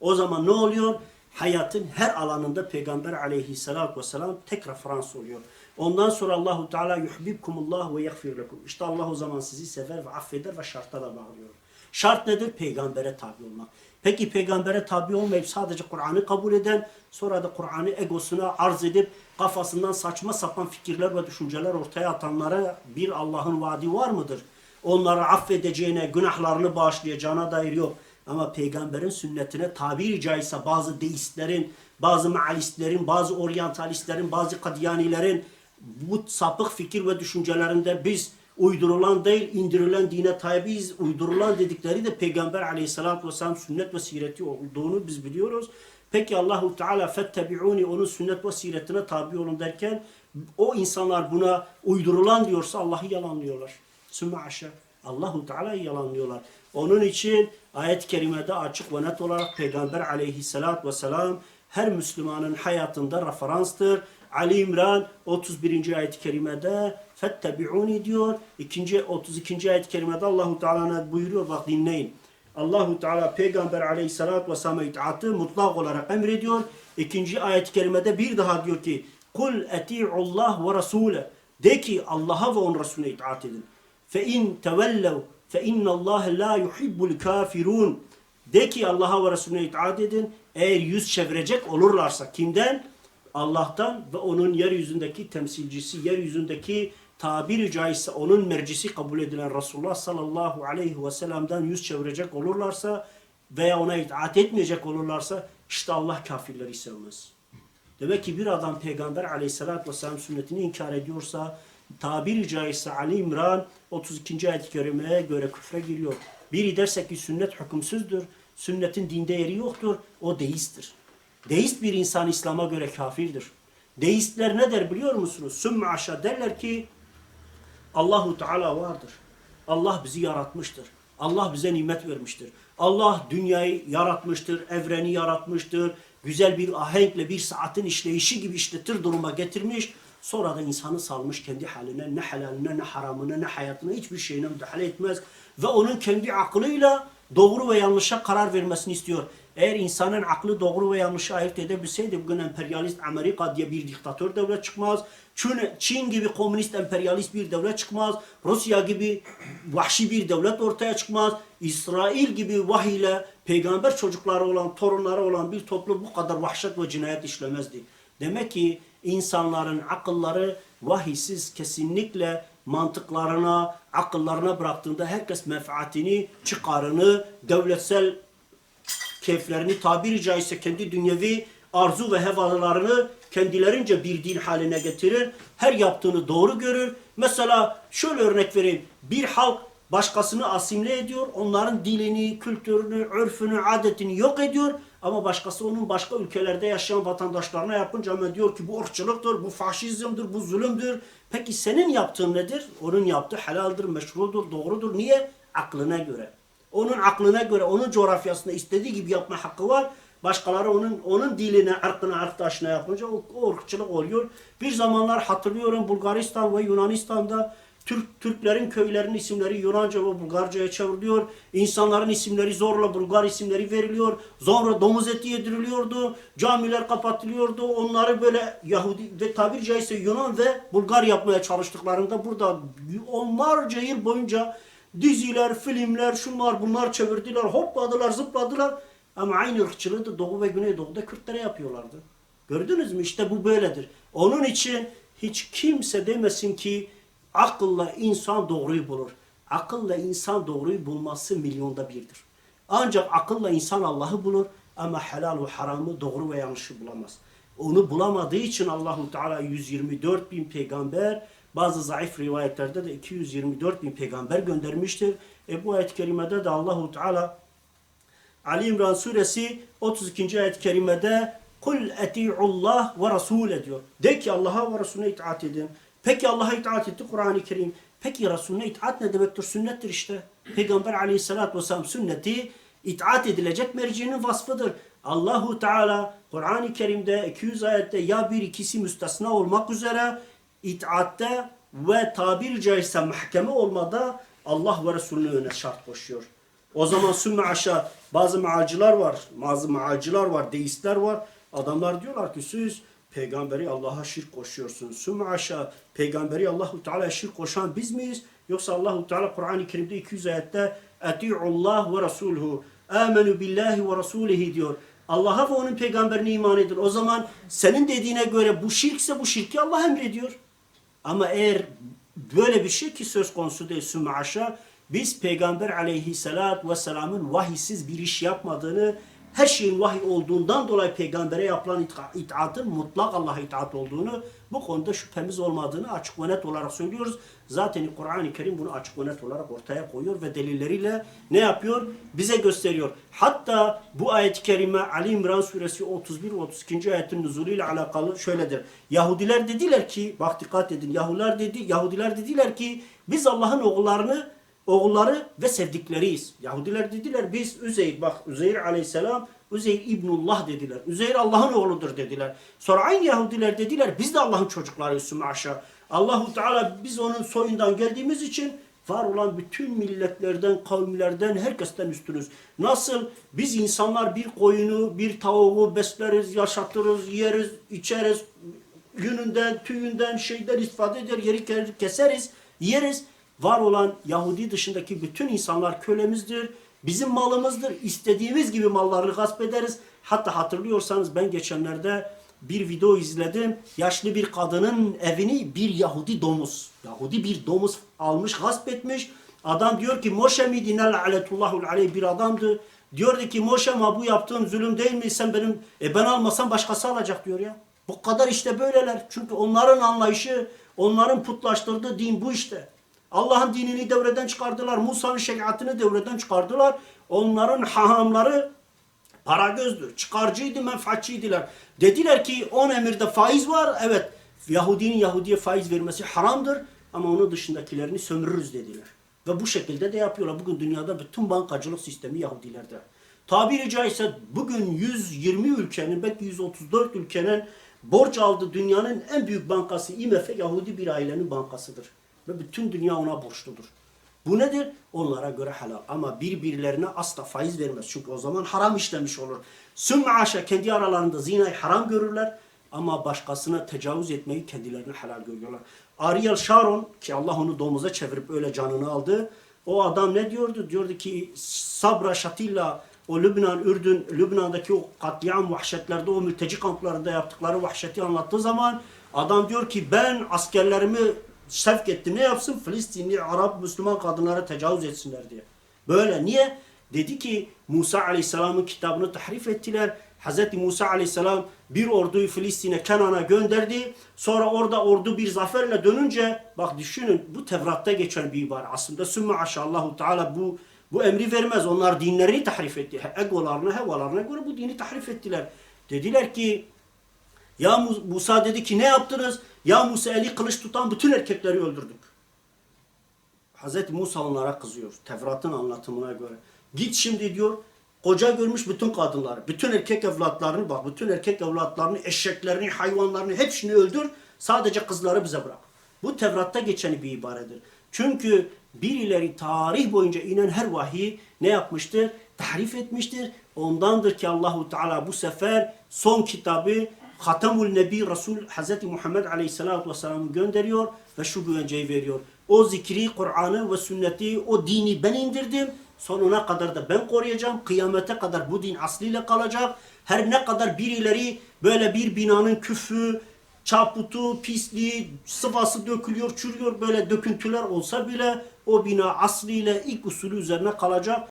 O zaman ne oluyor? Hayatın her alanında Peygamber aleyhissalatu vesselam tek referans oluyor. Ondan sonra Allahu Teala yuhibbukumullah ve yaghfir lekum. İşte Allah o zaman sizi sever ve affeder ve şarta da bağlıyor. Şart nedir? Peygambere tabi olmak. Peki peygambere tabi olmayıp sadece Kur'an'ı kabul eden, sonra da Kur'an'ı egosuna arz edip kafasından saçma sapan fikirler ve düşünceler ortaya atanlara bir Allah'ın vaadi var mıdır? Onları affedeceğine, günahlarını bağışlayacağına dair yok. Ama peygamberin sünnetine tabiri caizse bazı deistlerin, bazı mealistlerin, bazı oryantalistlerin, bazı kadiyanilerin bu sapık fikir ve düşüncelerinde biz uydurulan değil, indirilen dine tabiiz, uydurulan dedikleri de Peygamber aleyhissalatü vesselam sünnet ve sireti olduğunu biz biliyoruz. Peki Allahu Teala fettebi'uni onun sünnet ve siretine tabi olun derken o insanlar buna uydurulan diyorsa Allah'ı yalanlıyorlar. Sümme aşağı. Allahu Teala'yı yalanlıyorlar. Onun için ayet-i kerimede açık ve net olarak Peygamber aleyhissalatü vesselam her Müslümanın hayatında referanstır. Ali İmran 31. ayet-i kerimede fettebi'uni diyor. İkinci 32. ayet-i kerimede Allahu Teala buyuruyor bak dinleyin. Allahu Teala Peygamber Aleyhisselatü Vesselam'a itaatı mutlak olarak emrediyor. İkinci ayet-i kerimede bir daha diyor ki Kul eti'ullah ve rasule De ki Allah'a ve onun Resulüne itaat edin. Fe in tevellev fe innallâhe la yuhibbul kafirun. De ki Allah'a ve Resulüne itaat edin. Eğer yüz çevirecek olurlarsa kimden? Allah'tan ve onun yeryüzündeki temsilcisi, yeryüzündeki tabiri caizse onun mercisi kabul edilen Resulullah sallallahu aleyhi ve sellem'den yüz çevirecek olurlarsa veya ona itaat etmeyecek olurlarsa işte Allah kafirleri sevmez. Demek ki bir adam Peygamber aleyhissalatü vesselam sünnetini inkar ediyorsa tabiri caizse Ali İmran 32. ayet-i kerimeye göre küfre giriyor. Biri derse ki sünnet hükümsüzdür, sünnetin dinde yeri yoktur, o deisttir. Deist bir insan İslam'a göre kafirdir. Deistler ne der biliyor musunuz? Sümme aşağı derler ki Allahu Teala vardır. Allah bizi yaratmıştır. Allah bize nimet vermiştir. Allah dünyayı yaratmıştır, evreni yaratmıştır. Güzel bir ahenkle bir saatin işleyişi gibi işletir duruma getirmiş. Sonra da insanı salmış kendi haline, ne helaline, ne haramına, ne hayatına hiçbir şeyine müdahale etmez. Ve onun kendi aklıyla doğru ve yanlışa karar vermesini istiyor. Eğer insanın aklı doğru ve yanlışı ayırt edebilseydi bugün emperyalist Amerika diye bir diktatör devlet çıkmaz. Çin, Çin gibi komünist emperyalist bir devlet çıkmaz. Rusya gibi vahşi bir devlet ortaya çıkmaz. İsrail gibi vahiyle peygamber çocukları olan, torunları olan bir toplum bu kadar vahşet ve cinayet işlemezdi. Demek ki insanların akılları vahisiz kesinlikle mantıklarına, akıllarına bıraktığında herkes menfaatini, çıkarını, devletsel keyiflerini tabiri caizse kendi dünyevi arzu ve hevalarını kendilerince bir din haline getirir. Her yaptığını doğru görür. Mesela şöyle örnek vereyim. Bir halk başkasını asimle ediyor. Onların dilini, kültürünü, örfünü, adetini yok ediyor. Ama başkası onun başka ülkelerde yaşayan vatandaşlarına yapınca ama diyor ki bu ırkçılıktır, bu faşizmdir, bu zulümdür. Peki senin yaptığın nedir? Onun yaptığı helaldir, meşrudur, doğrudur. Niye? Aklına göre. Onun aklına göre, onun coğrafyasında istediği gibi yapma hakkı var. Başkaları onun onun diline, ırkına, arkadaşına yapınca o, o ırkçılık oluyor. Bir zamanlar hatırlıyorum Bulgaristan ve Yunanistan'da Türk Türklerin köylerinin isimleri Yunanca ve Bulgarca'ya çevriliyor. İnsanların isimleri zorla Bulgar isimleri veriliyor. Sonra domuz eti yediriliyordu. Camiler kapatılıyordu. Onları böyle Yahudi ve tabiri caizse Yunan ve Bulgar yapmaya çalıştıklarında burada onlarca yıl boyunca diziler, filmler, şunlar bunlar çevirdiler. Hopladılar, zıpladılar. Ama aynı ırkçılığı da Doğu ve Güneydoğu'da Kürtlere yapıyorlardı. Gördünüz mü? İşte bu böyledir. Onun için hiç kimse demesin ki akılla insan doğruyu bulur. Akılla insan doğruyu bulması milyonda birdir. Ancak akılla insan Allah'ı bulur ama helal ve haramı doğru ve yanlışı bulamaz. Onu bulamadığı için Allahu Teala 124 bin peygamber bazı zayıf rivayetlerde de 224 bin peygamber göndermiştir. E bu ayet-i kerimede de Allahu Teala Ali İmran suresi 32. ayet-i kerimede Kul eti'ullah ve rasule diyor. De ki Allah'a ve Resulüne itaat edin. Peki Allah'a itaat etti Kur'an-ı Kerim. Peki Resulüne itaat ne demektir? Sünnettir işte. Peygamber aleyhissalatü vesselam sünneti itaat edilecek mercinin vasfıdır. Allahu Teala Kur'an-ı Kerim'de 200 ayette ya bir ikisi müstesna olmak üzere itaatte ve tabiri caizse mahkeme olmada Allah ve Resulüne öne şart koşuyor. O zaman sümme aşağı bazı mealciler var, bazı mealciler var, deistler var. Adamlar diyorlar ki siz peygamberi Allah'a şirk koşuyorsunuz. Sümme aşağı peygamberi Allahu Teala'ya şirk koşan biz miyiz? Yoksa Allahu Teala Kur'an-ı Kerim'de 200 ayette Eti'ullah ve Resuluhu amenu billahi ve rasulihi diyor. Allah'a ve onun peygamberine iman edin. O zaman senin dediğine göre bu şirkse bu şirki Allah emrediyor. Ama eğer böyle bir şey ki söz konusu değil sümme aşağı biz Peygamber aleyhissalatü vesselamın vahiysiz bir iş yapmadığını her şeyin vahiy olduğundan dolayı peygambere yapılan ita- itaatın mutlak Allah'a itaat olduğunu bu konuda şüphemiz olmadığını açık ve net olarak söylüyoruz. Zaten Kur'an-ı Kerim bunu açık ve net olarak ortaya koyuyor ve delilleriyle ne yapıyor? Bize gösteriyor. Hatta bu ayet-i kerime Ali İmran suresi 31 ve 32. ayetin nüzulüyle alakalı şöyledir. Yahudiler dediler ki bak dikkat edin Yahudiler dedi Yahudiler dediler ki biz Allah'ın oğullarını oğulları ve sevdikleriyiz. Yahudiler dediler biz Üzeyr bak Üzeyr aleyhisselam Üzeyr İbnullah dediler. Üzeyr Allah'ın oğludur dediler. Sonra aynı Yahudiler dediler biz de Allah'ın çocuklarıyız sümme aşağı. Allahu Teala biz onun soyundan geldiğimiz için var olan bütün milletlerden, kavimlerden, herkesten üstünüz. Nasıl biz insanlar bir koyunu, bir tavuğu besleriz, yaşatırız, yeriz, içeriz, yününden, tüyünden, şeyden istifade eder, yeri ke- keseriz, yeriz. Var olan Yahudi dışındaki bütün insanlar kölemizdir, bizim malımızdır. İstediğimiz gibi mallarını gasp ederiz. Hatta hatırlıyorsanız ben geçenlerde bir video izledim. Yaşlı bir kadının evini bir Yahudi domuz, Yahudi bir domuz almış, gasp etmiş. Adam diyor ki Moşe miydi ne la'letullahul aleyh bir adamdı. Diyordu ki Moşe ma bu yaptığın zulüm değil mi? Sen benim e ben almasam başkası alacak diyor ya. Bu kadar işte böyleler. Çünkü onların anlayışı, onların putlaştırdığı din bu işte. Allah'ın dinini devreden çıkardılar. Musa'nın şeriatını devreden çıkardılar. Onların hahamları para gözdür. Çıkarcıydı, menfaatçiydiler. Dediler ki on emirde faiz var. Evet Yahudinin Yahudiye faiz vermesi haramdır. Ama onun dışındakilerini sömürürüz dediler. Ve bu şekilde de yapıyorlar. Bugün dünyada bütün bankacılık sistemi Yahudilerde. Tabiri caizse bugün 120 ülkenin, belki 134 ülkenin borç aldığı dünyanın en büyük bankası IMF Yahudi bir ailenin bankasıdır. Ve bütün dünya ona borçludur. Bu nedir? Onlara göre helal. Ama birbirlerine asla faiz vermez. Çünkü o zaman haram işlemiş olur. Sümme aşa kendi aralarında zinayı haram görürler. Ama başkasına tecavüz etmeyi kendilerine helal görüyorlar. Ariel Sharon ki Allah onu domuza çevirip öyle canını aldı. O adam ne diyordu? Diyordu ki Sabra Şatilla o Lübnan, Ürdün, Lübnan'daki o katliam vahşetlerde, o mülteci kamplarında yaptıkları vahşeti anlattığı zaman adam diyor ki ben askerlerimi sevk ettim. Ne yapsın? Filistinli, Arap, Müslüman kadınlara tecavüz etsinler diye. Böyle. Niye? Dedi ki Musa Aleyhisselam'ın kitabını tahrif ettiler. Hz. Musa Aleyhisselam bir orduyu Filistin'e, Kenan'a gönderdi. Sonra orada ordu bir zaferle dönünce bak düşünün bu Tevrat'ta geçen bir ibare. Aslında sümme aşallahu Teala bu bu emri vermez. Onlar dinlerini tahrif etti. Egolarına, hevalarına göre bu dini tahrif ettiler. Dediler ki ya Mu- Musa dedi ki ne yaptınız? Ya Musa eli kılıç tutan bütün erkekleri öldürdük. Hazreti Musa onlara kızıyor. Tevrat'ın anlatımına göre. Git şimdi diyor. Koca görmüş bütün kadınları, bütün erkek evlatlarını bak, bütün erkek evlatlarını, eşeklerini, hayvanlarını hepsini öldür. Sadece kızları bize bırak. Bu Tevrat'ta geçen bir ibaredir. Çünkü birileri tarih boyunca inen her vahiy ne yapmıştır? Tahrif etmiştir. Ondandır ki Allahu Teala bu sefer son kitabı Hatemul Nebi Resul Hz. Muhammed Aleyhisselatü Vesselam'ı gönderiyor ve şu güvenceyi veriyor. O zikri, Kur'an'ı ve sünneti, o dini ben indirdim. Sonuna kadar da ben koruyacağım. Kıyamete kadar bu din asliyle kalacak. Her ne kadar birileri böyle bir binanın küfü, çaputu, pisliği, sıvası dökülüyor, çürüyor böyle döküntüler olsa bile o bina asliyle ilk usulü üzerine kalacak.